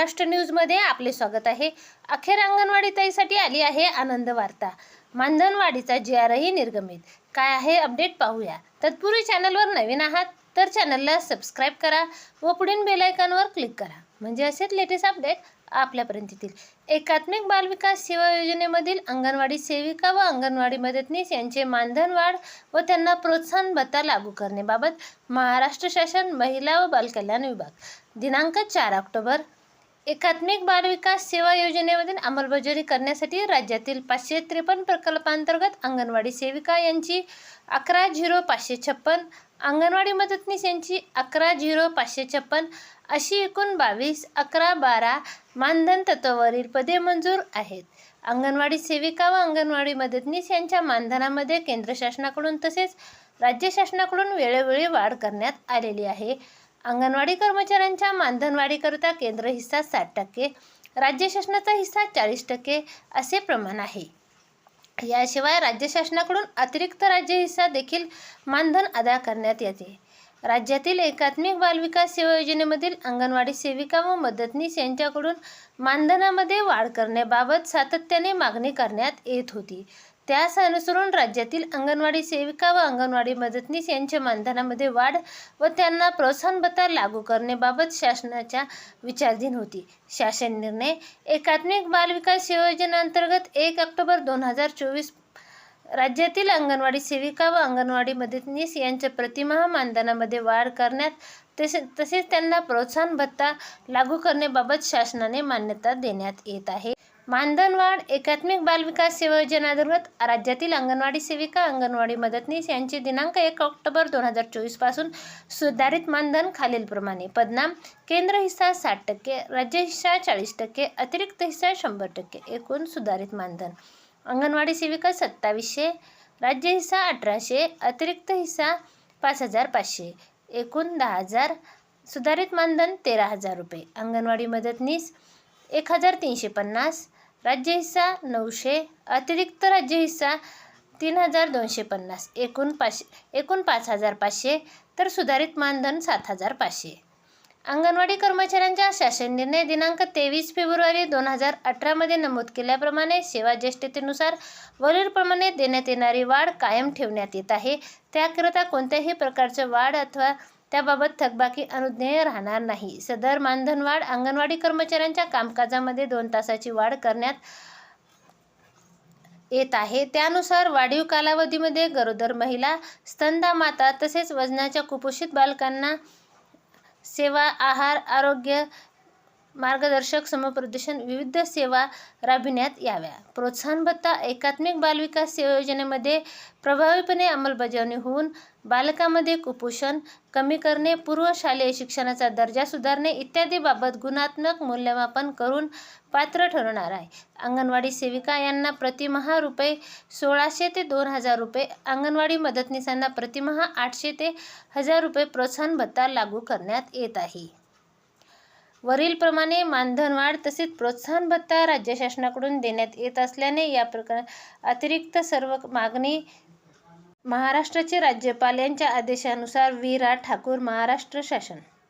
महाराष्ट्र न्यूजमध्ये आपले स्वागत आहे. अखेर अंगणवाडी ताईसाठी आली आहे आनंद वार्ता. मानधनवाडीचा जी आरही निर्गमित. काय आहे अपडेट पाहूया. तत्पूर्वी चॅनलवर नवीन आहात तर चॅनलला सबस्क्राईब करा व पुढील बेलायकॉनवर क्लिक करा. म्हणजे असेच लेटेस्ट अपडेट आपल्यापर्यंत येतील. एकात्मिक बालविकास सेवा योजनेमधील अंगणवाडी सेविका व अंगणवाडी मदतनीस यांचे मानधन वाढ व त्यांना प्रोत्साहन भत्ता लागू करण्याबाबत महाराष्ट्र शासन महिला व बालकल्याण विभाग. दिनांक चार ऑक्टोबर एकात्मिक बालविकास सेवा योजनेमधील अंमलबजावणी करण्यासाठी राज्यातील पाचशे त्रेपन्न प्रकल्पांतर्गत अंगणवाडी सेविका यांची अकरा झिरो पाचशे छप्पन अंगणवाडी मदतनीस यांची अकरा झिरो पाचशे छप्पन अशी एकूण बावीस अकरा बारा मानधन तत्वावरील पदे मंजूर आहेत. अंगणवाडी सेविका व अंगणवाडी मदतनीस यांच्या मानधनामध्ये केंद्र शासनाकडून तसेच राज्य शासनाकडून वेळोवेळी वाढ करण्यात आलेली आहे. अंगणवाडी कर्मचाऱ्यांच्या मानधनवाढीकरिता केंद्र हिस्सा साठ टक्के राज्य शासनाचा हिस्सा चाळीस टक्के असे प्रमाण आहे. याशिवाय राज्य शासनाकडून अतिरिक्त राज्य हिस्सा देखील मानधन अदा करण्यात येते. राज्यातील एकात्मिक बालविकास सेवा योजनेमधील अंगणवाडी सेविका व मदतनीस यांच्याकडून मानधनामध्ये वाढ करण्याबाबत सातत्याने मागणी करण्यात येत होती. त्यास अनुसरून राज्यातील अंगणवाडी सेविका व अंगणवाडी मदतनीस यांच्या मानधनामध्ये वाढ व त्यांना प्रोत्साहन भत्ता लागू करण्याबाबत शासनाच्या विचारधीन होती. शासन निर्णय एकात्मिक बालविकास योजनेअंतर्गत एक ऑक्टोबर दोन हजार चोवीस राज्यातील अंगणवाडी सेविका व अंगणवाडी मदतनीस यांच्या प्रतिमाह मानधनामध्ये वाढ करण्यात तसे तसेच त्यांना प्रोत्साहन भत्ता लागू करण्याबाबत शासनाने मान्यता देण्यात येत आहे. मानधन वाढ एकात्मिक बालविकास सेवा योजनेअंतर्गत राज्यातील अंगणवाडी सेविका अंगणवाडी मदतनीस यांची दिनांक एक ऑक्टोबर दोन हजार चोवीसपासून सुधारित मानधन खालीलप्रमाणे. पदनाम केंद्र हिस्सा साठ टक्के राज्य हिस्सा चाळीस टक्के अतिरिक्त हिस्सा शंभर टक्के एकूण सुधारित मानधन. अंगणवाडी सेविका सत्तावीसशे राज्य हिस्सा अठराशे अतिरिक्त हिस्सा पाच हजार पाचशे एकूण दहा हजार सुधारित मानधन तेरा हजार रुपये. अंगणवाडी मदतनीस एक हजार तीनशे पन्नास राज्य हिस्सा नऊशे अतिरिक्त राज्य हिस्सा तीन हजार दोनशे पन्नास. एकूण पाचशे एकूण पाच हजार पाचशे तर सुधारित मानधन सात हजार पाचशे. अंगणवाडी कर्मचाऱ्यांच्या शासन निर्णय दिनांक तेवीस फेब्रुवारी दोन हजार अठरामध्ये नमूद केल्याप्रमाणे सेवा ज्येष्ठतेनुसार वरीलप्रमाणे देण्यात येणारी वाढ कायम ठेवण्यात येत आहे. त्याकरिता कोणत्याही प्रकारचं वाढ अथवा त्याबाबत थकबाकी अनुज्ञेय राहणार नाही. सदर मानधन वाढ अंगणवाडी कर्मचाऱ्यांच्या कामकाजामध्ये दोन तासाची वाढ करण्यात येत आहे. त्यानुसार वाढीव कालावधीमध्ये गरोदर महिला स्तंदा माता तसेच वजनाच्या कुपोषित बालकांना सेवा आहार आरोग्य मार्गदर्शक समुपदेशन विविध सेवा राबविण्यात याव्या. प्रोत्साहन भत्ता एकात्मिक बालविकास सेवा योजनेमध्ये प्रभावीपणे अंमलबजावणी होऊन बालकामध्ये कुपोषण कमी करणे पूर्व शालेय शिक्षणाचा दर्जा सुधारणे इत्यादी बाबत गुणात्मक मूल्यमापन करून पात्र ठरवणार आहे. अंगणवाडी सेविका यांना प्रतिमहा रुपये सोळाशे ते दोन हजार रुपये अंगणवाडी मदतनीसांना प्रतिमहा आठशे ते हजार रुपये प्रोत्साहन भत्ता लागू करण्यात येत आहे. वरीलप्रमाणे मानधनवाढ तसेच प्रोत्साहन भत्ता राज्य शासनाकडून देण्यात येत असल्याने या प्रकरणात अतिरिक्त सर्व मागणी महाराष्ट्राचे राज्यपाल यांच्या आदेशानुसार वि रा ठाकूर महाराष्ट्र शासन.